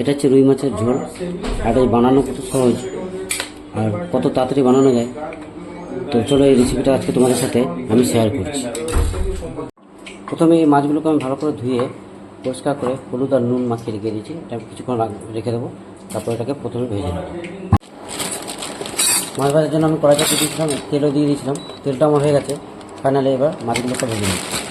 এটা হচ্ছে রুই মাছের ঝোল। আর এটা বানানো কত সহজ। আর কত তাড়াতাড়ি বানানো যায়। তো চলো এই রেসিপিটা আজকে তোমাদের সাথে আমি শেয়ার করছি। প্রথমে এই মাছগুলোকে আমি ভালো করে ধুয়ে, পরিষ্কার করে হলুদ আর নুন মাখিয়ে রেখে দিয়েছি। এটা কিছুক্ষণ রেখে দেবো। তারপর এটাকে প্রথমে ভেজে নেব। মাছ ভাজার জন্য আমি কড়াইটা দিয়েছিলাম, তেলও দিয়ে দিয়েছিলাম। তেলটা আমার হয়ে গেছে। ফাইনালি এবার মাছগুলোকে ভেজে নিচ্ছি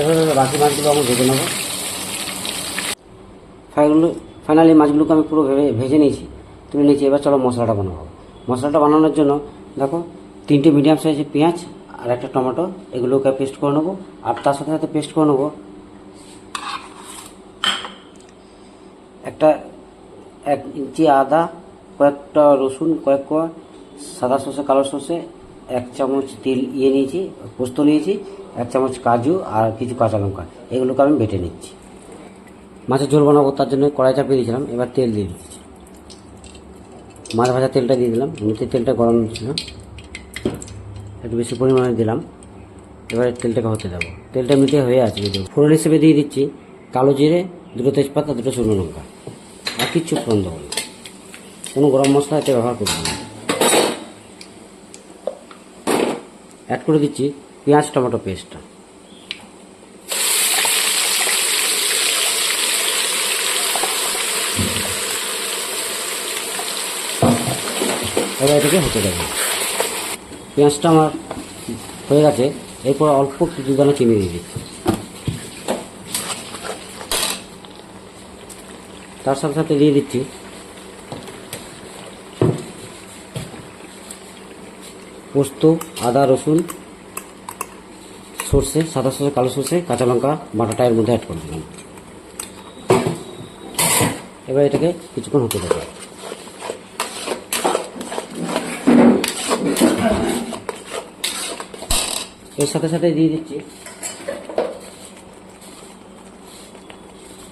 তুলে বাকি মাছগুলো ভেজে নেব ফাইনালি মাছগুলোকে আমি পুরো ভেবে ভেজে নিয়েছি। তুলে নিয়েছি এবার চলো মশলাটা বানাবো মশলাটা বানানোর জন্য দেখো, তিনটে মিডিয়াম সাইজের পেঁয়াজ আর একটা টমেটো, এগুলোকে পেস্ট করে নেব আর তার সাথে সাথে পেস্ট করে নেব একটা এক ইঞ্চি আদা, কয়েকটা রসুন, কয়েক কোয়া সাদা সর্ষে, কালো সর্ষে, এক চামচ তেল ইয়ে নিয়েছি, পোস্ত নিয়েছি, এক চামচ কাজু আর কিছু কাঁচা লঙ্কা। এগুলোকে আমি বেটে নিচ্ছি। মাছের ঝোল বানাবো, তার জন্য কড়াই চাপিয়ে দিয়েছিলাম, এবার তেল দিয়ে দিচ্ছি। মাছ ভাজা তেলটা দিয়ে দিলাম। এমনিতে তেলটা গরম ছিল একটু বেশি পরিমাণে দিলাম। এবারে তেলটাকে হতে দেবো। তেলটা এমনিতে হয়ে আছে যদি ফোড়ন হিসেবে দিয়ে দিচ্ছি কালো জিরে, দুটো তেজপাতা, দুটো শুকনো লঙ্কা। আর কিচ্ছু ফোড়ন দেবো কোনো গরম মশলা এতে ব্যবহার করব না। অ্যাড করে দিচ্ছি পেঁয়াজ, টমেটো পেস্টটা এবার এটাকে হতে দেবো। পেঁয়াজটা আমার হয়ে গেছে, এরপর অল্প কিছু দানা চিনি দিয়ে দিচ্ছি। তার সাথে সাথে দিয়ে দিচ্ছি। পোস্ত, আদা, রসুন, সর্ষে, সাদা সর্ষে, কালো সর্ষে, কাঁচা লঙ্কা বাটাটা এর মধ্যে অ্যাড করে দিলাম। এবার এটাকে কিছুক্ষণ হতে দেবো। এর সাথে সাথে দিয়ে দিচ্ছি।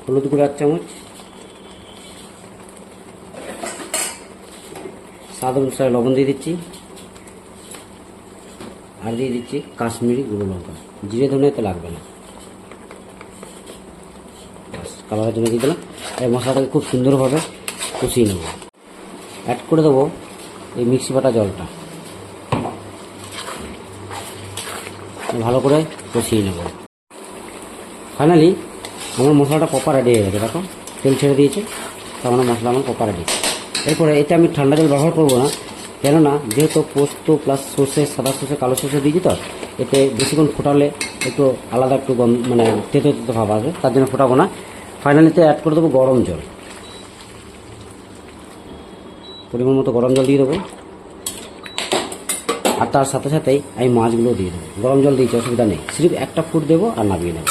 হলুদ গুঁড়ো এক চামচ। স্বাদ অনুসারে লবণ দিয়ে দিচ্ছি। আর দিয়ে দিচ্ছি কাশ্মীরি গুঁড়ো লঙ্কা। জিরে ধনে তো লাগবে না। কালারের জন্য দিয়ে দিলাম। এই মশলাটাকে খুব সুন্দরভাবে কষিয়ে নেব। অ্যাড করে দেবো এই মিক্সি বাটা জলটা। ভালো করে কষিয়ে নেব। ফাইনালি আমার মশলাটা প্রপার রেডি হয়ে গেছে, দেখো, তেল ছেড়ে দিয়েছে তার মানে মশলা আমার প্রপার রেডি এরপরে এতে আমি ঠান্ডা জল ব্যবহার করব না, কেননা যেহেতু পোস্ত প্লাস সর্ষে, সাদা সর্ষে, কালো সর্ষে দিয়েছি তো এতে বেশিক্ষণ ফোটালে একটু আলাদা একটু মানে তেতো তেতো ভাব আসবে, তার জন্য ফোটাবো না। ফাইনালিতে অ্যাড করে দেবো গরম জল। পরিমাণ মতো গরম জল দিয়ে দেবো। আর তার সাথে সাথেই আমি মাছগুলো দিয়ে দেবো। গরম জল দিয়েছি, অসুবিধা নেই। সিরিফ একটা ফুট দেবো আর নামিয়ে নেব।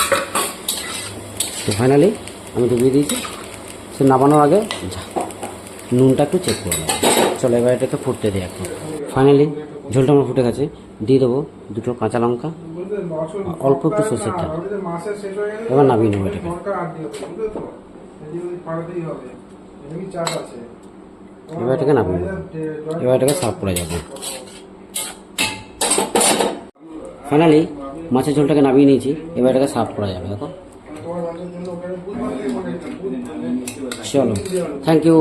তো ফাইনালি আমি ডুবিয়ে দিয়েছি। সে নামানোর আগে নুনটা একটু চেক করে নেব। চলো এবার এটাকে ফুটতে দিই একটু। ফাইনালি ঝোলটা আমার ফুটে গেছে। দিয়ে দেবো দুটো কাঁচা লঙ্কা, অল্প একটু সর্ষের তেল। এবার নামিয়ে নেব এটাকে। এবার এটাকে নামিয়ে নেব। এবার এটাকে সার্ভ করে যাব। ফাইনালি মাছের ঝোলটাকে নামিয়ে নিয়েছি এবার এটাকে সার্ভ করা যাবে দেখো। চলো। Thank you